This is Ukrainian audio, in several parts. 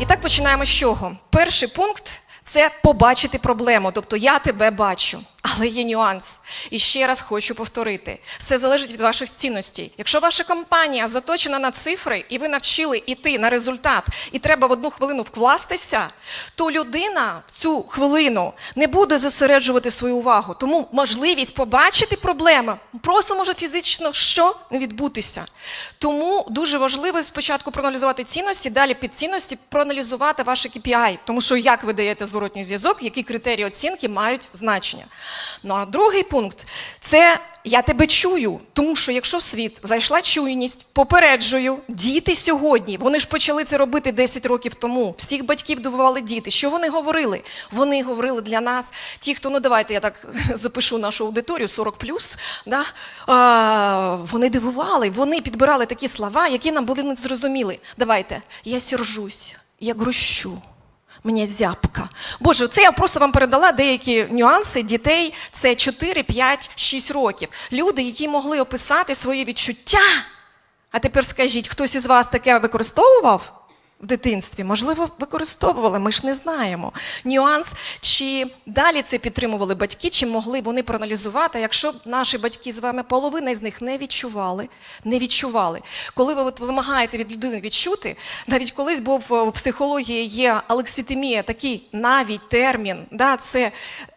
І так починаємо з чого? Перший пункт це побачити проблему. Тобто я тебе бачу. Але є нюанс. І ще раз хочу повторити: все залежить від ваших цінностей. Якщо ваша компанія заточена на цифри, і ви навчили йти на результат, і треба в одну хвилину вкластися, то людина в цю хвилину не буде зосереджувати свою увагу. Тому можливість побачити проблеми просто може фізично що не відбутися. Тому дуже важливо спочатку проаналізувати цінності, далі під цінності проаналізувати ваше KPI, тому що як ви даєте зворотній зв'язок, які критерії оцінки мають значення. Ну а другий пункт це я тебе чую. Тому що якщо в світ зайшла чуйність, попереджую, діти сьогодні, вони ж почали це робити 10 років тому. Всіх батьків дивували діти. Що вони говорили? Вони говорили для нас, ті, хто, ну давайте я так запишу нашу аудиторію 40 да? вони дивували, вони підбирали такі слова, які нам були незрозуміли. Давайте, я сержусь, я грущу. Мені зябка. Боже, це я просто вам передала деякі нюанси дітей. Це 4, 5, 6 років. Люди, які могли описати свої відчуття. А тепер скажіть, хтось із вас таке використовував в дитинстві? Можливо, використовували, ми ж не знаємо. Нюанс, чи далі це підтримували батьки, чи могли вони проаналізувати, якщо наші батьки з вами половина з них не відчували, не відчували. Коли ви от вимагаєте від людини відчути, навіть колись був е, в психології є алекситимія, такий навіть термін, да, це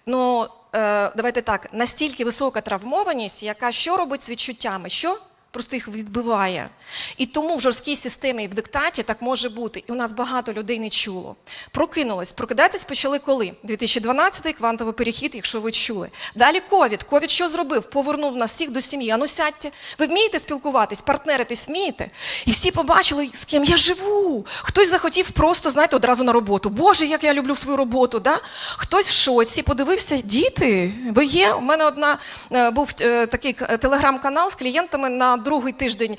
ну. е, Давайте так, настільки висока травмованість, яка що робить з відчуттями? Що? Просто їх відбиває. І тому в жорсткій системі і в диктаті так може бути. І у нас багато людей не чуло. Прокинулось. Прокидатись почали коли? 2012-й квантовий перехід, якщо ви чули. Далі ковід. Ковід що зробив? Повернув нас всіх до сім'ї. Ану сядьте. Ви вмієте спілкуватись, партнеритись вмієте? І всі побачили, з ким я живу. Хтось захотів просто, знаєте, одразу на роботу. Боже, як я люблю свою роботу. Да? Хтось в шоці подивився, діти, ви є. У мене одна е, був е, такий телеграм-канал з клієнтами на другий тиждень.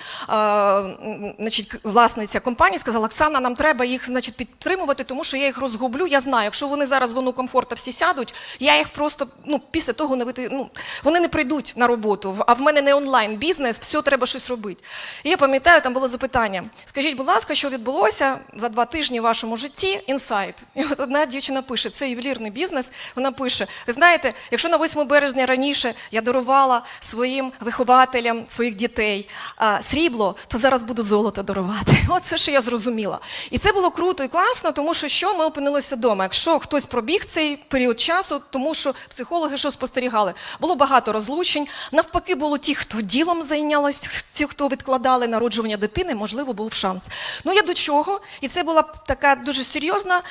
значить, власниця компанії сказала: Оксана, нам треба їх значить, підтримувати, тому що я їх розгублю. Я знаю, якщо вони зараз в зону комфорту всі сядуть, я їх просто ну, після того не вити... ну, вони не прийдуть на роботу. А в мене не онлайн бізнес, все треба щось робити. І я пам'ятаю, там було запитання: скажіть, будь ласка, що відбулося за два тижні в вашому житті? Інсайт. І от одна дівчина пише: це ювелірний бізнес. Вона пише: ви знаєте, якщо на 8 березня раніше я дарувала своїм вихователям своїх дітей а, срібло, то зараз буду золото дарувати. От це що я зрозуміла. І це було круто і класно, тому що що ми опинилися вдома. Якщо хтось пробіг цей період часу, тому що психологи що спостерігали, було багато розлучень. Навпаки, було ті, хто ділом зайнялись, ті, хто відкладали народжування дитини, можливо, був шанс. Ну я до чого? І це була така дуже серйозна.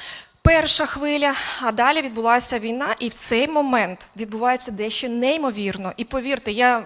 Перша хвиля, а далі відбулася війна, і в цей момент відбувається дещо неймовірно. І повірте, я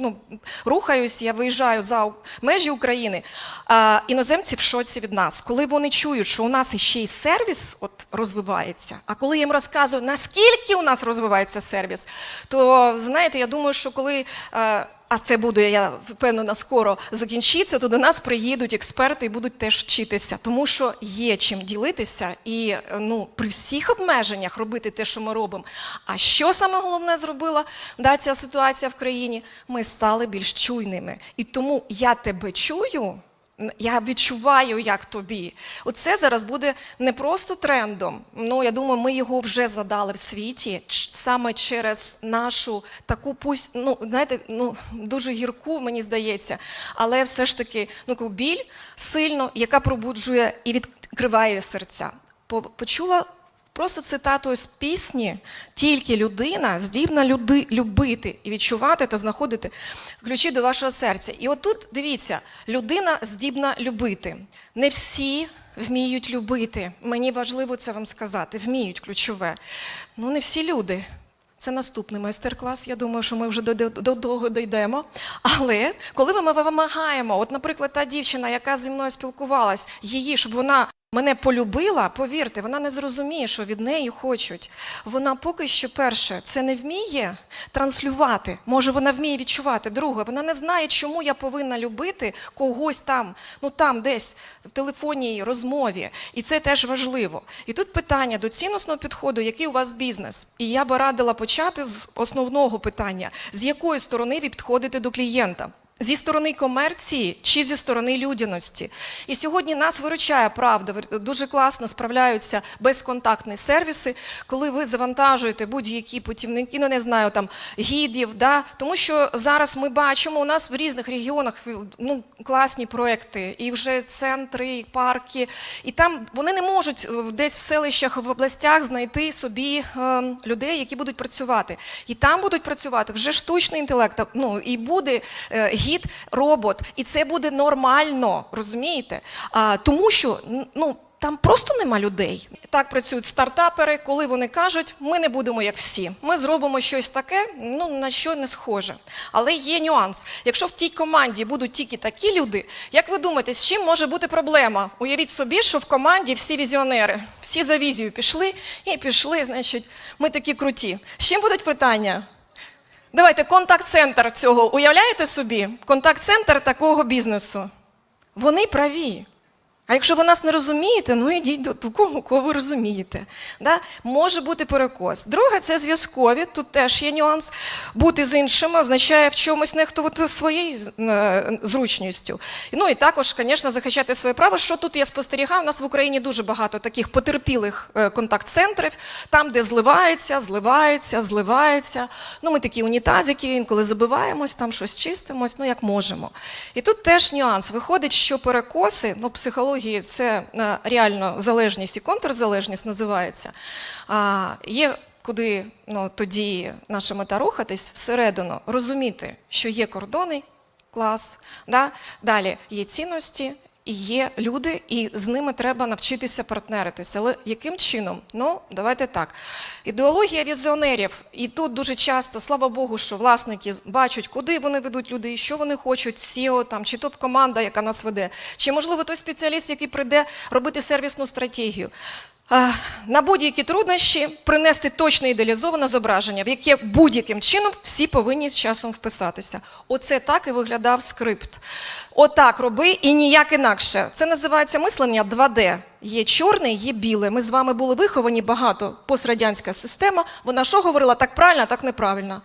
ну, рухаюсь, я виїжджаю за межі України. А, іноземці в шоці від нас, коли вони чують, що у нас іще й сервіс от, розвивається. А коли їм розказую, наскільки у нас розвивається сервіс, то знаєте, я думаю, що коли. е, а це буде, я впевнена, скоро закінчиться, то до нас приїдуть експерти і будуть теж вчитися, тому що є чим ділитися і ну, при всіх обмеженнях робити те, що ми робимо. А що саме головне зробила да, ця ситуація в країні? Ми стали більш чуйними. І тому я тебе чую. Я відчуваю, як тобі. Оце зараз буде не просто трендом. Ну я думаю, ми його вже задали в світі саме через нашу таку пусть, ну знаєте, ну дуже гірку, мені здається, але все ж таки ну біль сильно, яка пробуджує і відкриває серця. По- Почула Просто цитатою з пісні тільки людина здібна люди, любити і відчувати та знаходити ключі до вашого серця. І отут дивіться, людина здібна любити. Не всі вміють любити. Мені важливо це вам сказати. Вміють ключове. Ну, не всі люди. Це наступний майстер-клас. Я думаю, що ми вже до того дійдемо. Але коли ми вимагаємо, от, наприклад, та дівчина, яка зі мною спілкувалась, її, щоб вона мене полюбила, повірте, вона не зрозуміє, що від неї хочуть. Вона поки що, перше, це не вміє транслювати. Може, вона вміє відчувати. Друге, вона не знає, чому я повинна любити когось там, ну там, десь в телефонній розмові. І це теж важливо. І тут питання до цінностного підходу, який у вас бізнес. І я би радила почати з основного питання: з якої сторони ви підходите до клієнта. Зі сторони комерції чи зі сторони людяності. І сьогодні нас виручає правда. Дуже класно справляються безконтактні сервіси, коли ви завантажуєте будь-які путівники, ну не знаю, там гідів. Да? Тому що зараз ми бачимо, у нас в різних регіонах ну, класні проекти, і вже центри, і парки. І там вони не можуть е, десь в селищах, в областях знайти собі е, людей, які будуть працювати. І там будуть працювати вже штучний інтелект. Ну і буде е, гід, робот, і це буде нормально, розумієте? А, тому що ну. Там просто нема людей. Так працюють стартапери, коли вони кажуть, ми не будемо як всі. Ми зробимо щось таке, ну на що не схоже. Але є нюанс. Якщо в тій команді будуть тільки такі люди, як ви думаєте, з чим може бути проблема? Уявіть собі, що в команді всі візіонери, всі за візію пішли і пішли, значить, ми такі круті. З чим будуть питання? Давайте контакт-центр цього уявляєте собі? Контакт-центр такого бізнесу. Вони праві. А якщо ви нас не розумієте, ну ідіть до того, кого ви розумієте. Да? Може бути перекос. Друге, це зв'язкові. Тут теж є нюанс. Бути з іншими означає в чомусь нехтувати своєю е, зручністю. Ну і також, звісно, захищати своє право. Що тут я спостерігаю? У нас в Україні дуже багато таких потерпілих е, контакт-центрів, там, де зливається, зливається, зливається. Ну, ми такі унітазики, інколи забиваємось, там щось чистимось, ну як можемо. І тут теж нюанс. Виходить, що перекоси, ну, в психології це е, реально залежність і контрзалежність називається. Є куди ну, тоді наша мета рухатись всередину, розуміти, що є кордони, клас, да? далі є цінності. Є люди, і з ними треба навчитися партнеритися. Але яким чином? Ну, давайте так. Ідеологія візіонерів. І тут дуже часто, слава Богу, що власники бачать, куди вони ведуть людей, що вони хочуть, SEO, там, чи топ-команда, яка нас веде, чи, можливо, той спеціаліст, який прийде робити сервісну стратегію. На будь-які труднощі принести точне ідеалізоване зображення, в яке будь-яким чином всі повинні з часом вписатися. Оце так і виглядав скрипт. Отак роби і ніяк інакше. Це називається мислення 2D. Є чорне, є біле. Ми з вами були виховані багато. Пострадянська система. Вона що говорила так правильно, так неправильно.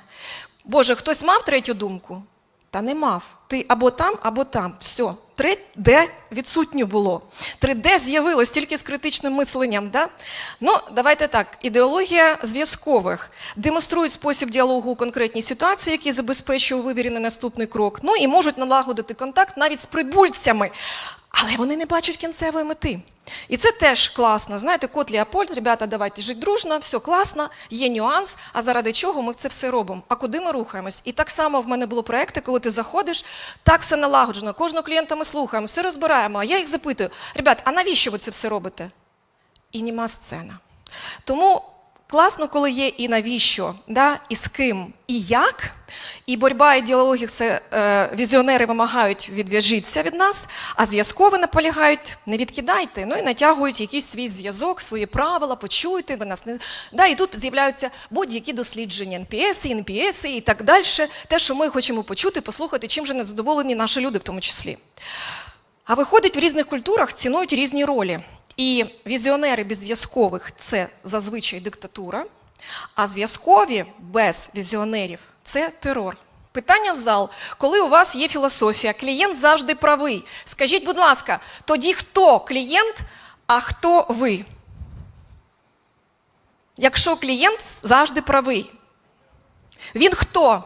Боже, хтось мав третю думку? Та не мав. Ти або там, або там. Все. 3D відсутнє було. 3D з'явилось тільки з критичним мисленням. Да? Ну, давайте так. Ідеологія зв'язкових демонструють спосіб діалогу у конкретній ситуації, який забезпечує вивірений наступний крок. Ну і можуть налагодити контакт навіть з прибульцями. Але вони не бачать кінцевої мети. І це теж класно. Знаєте, кот Леопольд, ребята, давайте жити дружно, все класно, є нюанс, а заради чого ми це все робимо? А куди ми рухаємось? І так само в мене було проекти, коли ти заходиш, так все налагоджено, кожного клієнта ми слухаємо, все розбираємо. А я їх запитую: ребят, а навіщо ви це все робите? І нема сцена. Тому класно, коли є і навіщо, да? і з ким, і як. І боротьба ідеології це е, візіонери вимагають відв'яжіться від нас, а зв'язкові наполягають, не відкидайте, ну і натягують якийсь свій зв'язок, свої правила, почуйте, ви нас не. Да, і тут з'являються будь-які дослідження, НПС, НПС і так далі. Те, що ми хочемо почути, послухати, чим же не задоволені наші люди в тому числі. А виходить, в різних культурах цінують різні ролі. І візіонери без зв'язкових це зазвичай диктатура, а зв'язкові без візіонерів це терор. Питання в зал, коли у вас є філософія, клієнт завжди правий. Скажіть, будь ласка, тоді хто клієнт, а хто ви? Якщо клієнт завжди правий, він хто?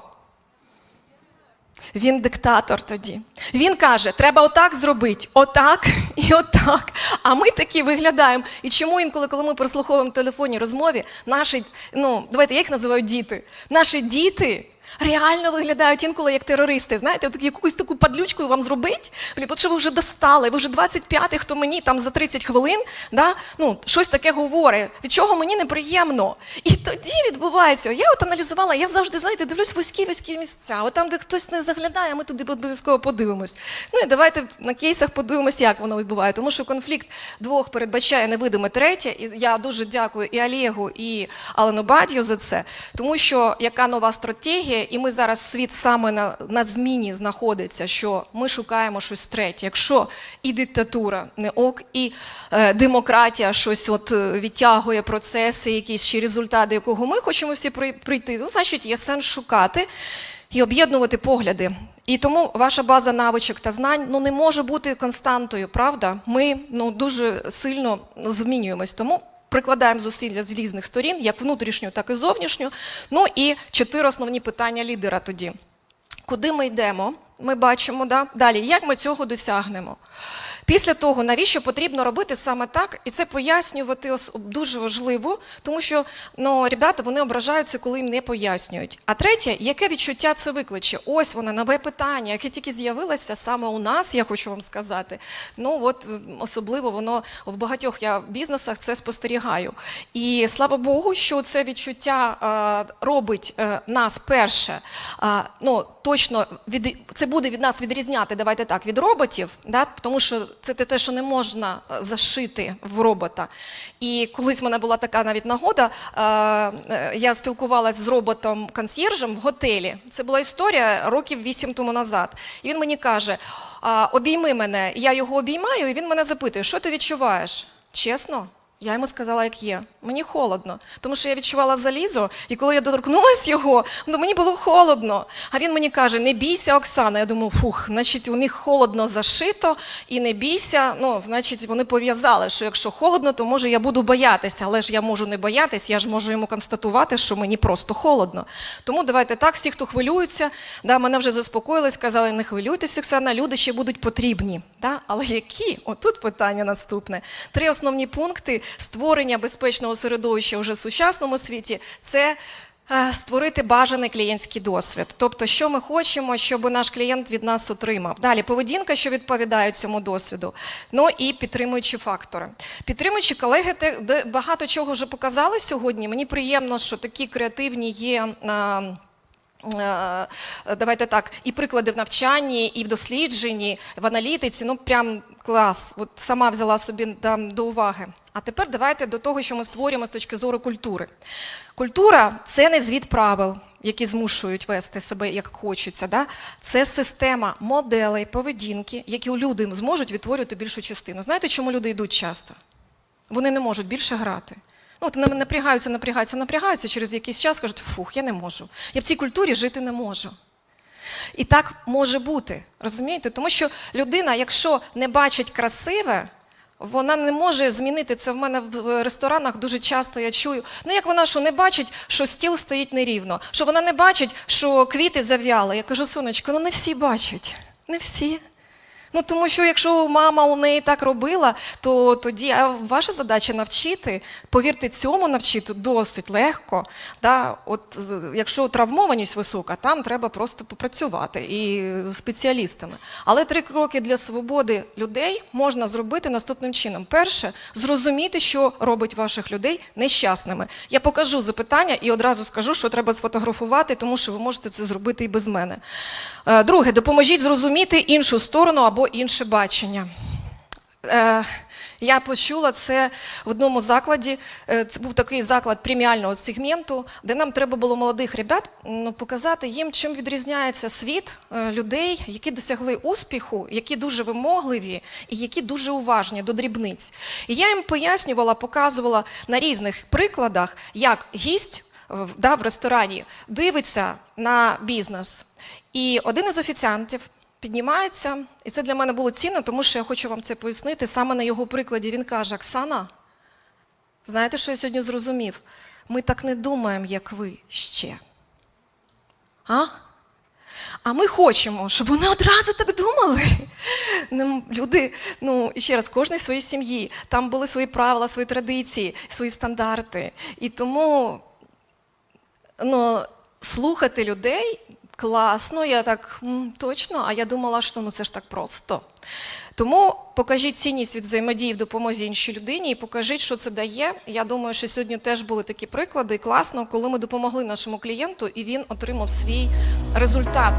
Він диктатор тоді. Він каже, треба отак зробити, отак і отак. А ми такі виглядаємо. І чому інколи, коли ми прослуховуємо в телефонній розмові, наші, ну, давайте я їх називаю діти. Наші діти реально виглядають інколи як терористи. Знаєте, от якусь таку падлючку вам зробить, от що ви вже достали, ви вже 25-й, хто мені там за 30 хвилин, да, ну, щось таке говорить, від чого мені неприємно. І тоді відбувається. Я от аналізувала, я завжди, знаєте, дивлюсь вузькі вузькі місця. От там, де хтось не заглядає, ми туди обов'язково подивимось. Ну і давайте на кейсах подивимось, як воно відбуває. Тому що конфлікт двох передбачає невидиме третє. І я дуже дякую і Олегу, і Алену Бадію за це, тому що яка нова стратегія, і ми зараз світ саме на, на зміні знаходиться, що ми шукаємо щось третє. Якщо і диктатура не ок, і е, демократія щось от е, відтягує процеси, якісь чи результати, якого ми хочемо всі при- прийти, ну, значить, є сенс шукати. і об'єднувати погляди. І тому ваша база навичок та знань ну, не може бути константою, правда? Ми ну, дуже сильно змінюємось. Тому прикладаємо зусилля з різних сторін, як внутрішню, так і зовнішню. Ну і чотири основні питання лідера тоді. Куди ми йдемо? Ми бачимо, да? далі, як ми цього досягнемо. Після того, навіщо потрібно робити саме так, і це пояснювати дуже важливо, тому що ну, ребята вони ображаються, коли їм не пояснюють. А третє, яке відчуття це викличе? Ось воно нове питання, яке тільки з'явилося саме у нас, я хочу вам сказати. Ну от особливо воно в багатьох я бізнесах це спостерігаю. І слава Богу, що це відчуття е, робить е, нас перше. е, ну точно від це буде від нас відрізняти. Давайте так від роботів, да, тому що це те, те, що не можна е, зашити в робота. І колись в мене була така навіть нагода. е, е, я спілкувалася з роботом консьєржем в готелі. Це була історія років вісім тому назад. І він мені каже: обійми мене. Я його обіймаю, і він мене запитує, що ти відчуваєш? Чесно? Я йому сказала, як є. Мені холодно, тому що я відчувала залізо, і коли я доторкнулася його, ну мені було холодно. А він мені каже: не бійся, Оксана. Я думаю, фух, значить, у них холодно зашито, і не бійся. Ну, значить, вони пов'язали, що якщо холодно, то може я буду боятися, але ж я можу не боятися, я ж можу йому констатувати, що мені просто холодно. Тому давайте так, всі, хто хвилюються, да, мене вже заспокоїли, сказали, не хвилюйтесь, Оксана, люди ще будуть потрібні. Да? Але які? Отут питання наступне. Три основні пункти створення безпечного середовища вже в сучасному світі це. е, Створити бажаний клієнтський досвід, тобто, що ми хочемо, щоб наш клієнт від нас отримав. Далі поведінка, що відповідає цьому досвіду. Ну і підтримуючі фактори. Підтримуючі колеги, те- багато чого вже показали сьогодні. Мені приємно, що такі креативні є. Е, Давайте так, і приклади в навчанні, і в дослідженні, в аналітиці. Ну прям клас. От сама взяла собі там до уваги. А тепер давайте до того, що ми створюємо з точки зору культури. Культура це не звіт правил, які змушують вести себе як хочеться. Да? Це система моделей, поведінки, які люди зможуть відтворювати більшу частину. Знаєте, чому люди йдуть часто? Вони не можуть більше грати. Ну, от напрягаються, напрягаються, напрягаються, через якийсь час кажуть, фух, я не можу. Я в цій культурі жити не можу. І так може бути, розумієте? Тому що людина, якщо не бачить красиве, вона не може змінити це в мене в ресторанах дуже часто я чую. Ну як вона що не бачить, що стіл стоїть нерівно, що вона не бачить, що квіти зав'яли. Я кажу, сонечко, ну не всі бачать, не всі. Ну тому що якщо мама у неї так робила, то тоді а ваша задача навчити. Повірте, цьому навчити досить легко. Да? От якщо травмованість висока, там треба просто попрацювати і спеціалістами. Але три кроки для свободи людей можна зробити наступним чином: перше, зрозуміти, що робить ваших людей нещасними. Я покажу запитання і одразу скажу, що треба сфотографувати, тому що ви можете це зробити і без мене. Е, Друге, допоможіть зрозуміти іншу сторону або інше бачення. Е, Я почула це в одному закладі. Е, Це був такий заклад преміального сегменту, де нам треба було молодих ребят ну, показати їм, чим відрізняється світ е, людей, які досягли успіху, які дуже вимогливі і які дуже уважні до дрібниць. І я їм пояснювала, показувала на різних прикладах, як гість да, в ресторані дивиться на бізнес. І один із офіціантів піднімається, і це для мене було цінно, тому що я хочу вам це пояснити. Саме на його прикладі він каже: Оксана, знаєте, що я сьогодні зрозумів? Ми так не думаємо, як ви ще. А? А ми хочемо, щоб вони одразу так думали. Ну, Люди, ну і ще раз, кожний в своїй сім'ї. Там були свої правила, свої традиції, свої стандарти. І тому ну, слухати людей класно, я так точно, а я думала, що ну це ж так просто. Тому покажіть цінність від взаємодії в допомозі іншій людині і покажіть, що це дає. Я думаю, що сьогодні теж були такі приклади. Класно, коли ми допомогли нашому клієнту, і він отримав свій результат.